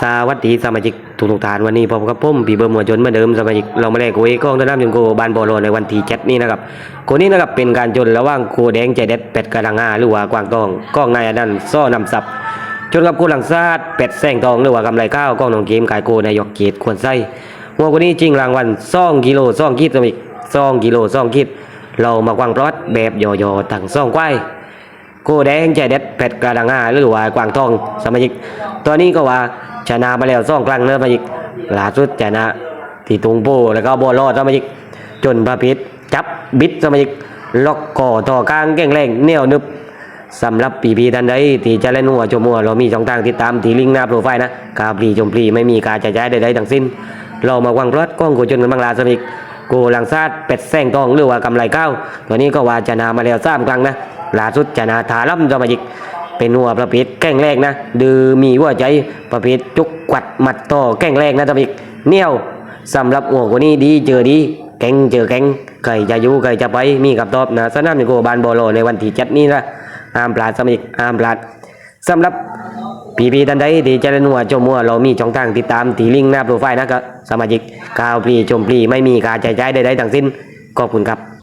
สวัสดีสมาชิกทุกทุกท่านวันนี้ผมกับผมปีเบอร์หมวดจนเหมือนเดิมสมาชิกเรามาแลกโกยกล้องต้นน้ำยงโกบานบอลโลในวันที่เจ็ดนี้นะครับโกนี้นะครับเป็นการจนระหว่างโกแดงใจเด็ดเป็ดกระดังงาหรือว่ากวางทองกล้องนายอนันต์ซ่อนำซับจนกับโกหลังซาดเป็ดแซงทองหรือว่ากำไรข้าวกล้องนองเกมขายโกนายกเกียรติควรไส้หัวคนนี้จริงรางวัลซ่องกิโลซ่องคิดสมาชิกซ่องกิโลซ่องคิดเรามากวางปลอดแบบย่อๆตั้งซ่องควายโกแดงใจเด็ดเป็ดกระดังงาหรือว่ากวางทองสมาชิกตัวนี้ก็ว่า ชนะมาแล้วสองครั้งเนอะสมาชิกล่าสุดชนะที่ตุงโปแล้วก็บอลอดสมาชิกจนพระพิษจับบิดสมาชิกล็อกก่อต่อกลางแก่งแรงเนี่ยวนึบสำหรับปีพีทันใดที่จะเล่นหัวชมัวเรามีช่องทางติดตามที่ลิงก์หน้าโปรไฟล์นะกาปรีจมปรีไม่มีการจ่ายจ่ายใดๆทั้งสิ้น เรามาวางรถกล้องโกจนกันบางลาสมิกโกหลังซาดเป็ดแซงทองหรือว่ากำไรเก้าตัวนี้ก็ว่าชนะมาแล้วสามครั้งนะล่าสุดชนะทาลัมสมาชิก เป็นหัวประเภทแก้งแรกนะดือมีหัวใจประเภทจุกกวัดหมัดต่อแก้งแรกนะสมาชิกเนียวสำหรับหัวคนนี้ดีเจอดีแกงเจอแกงใครจะอยู่ใครจะไปมีกับตอบนะสนามนิโกบานบอโลในวันที่เจ็ดนี้นะห้ามพลาดสมิกห้ามพลาดสำหรับพีพีทันใดที่จะเล่นหัวชมหัวเรามีช่องทางติดตามที่ลิงก์หน้าโปรไฟล์นะครับสมาชิกกาวปลีชมปลีไม่มีการจ่ายจ่ายใดๆทั้งสิ้นขอบคุณครับ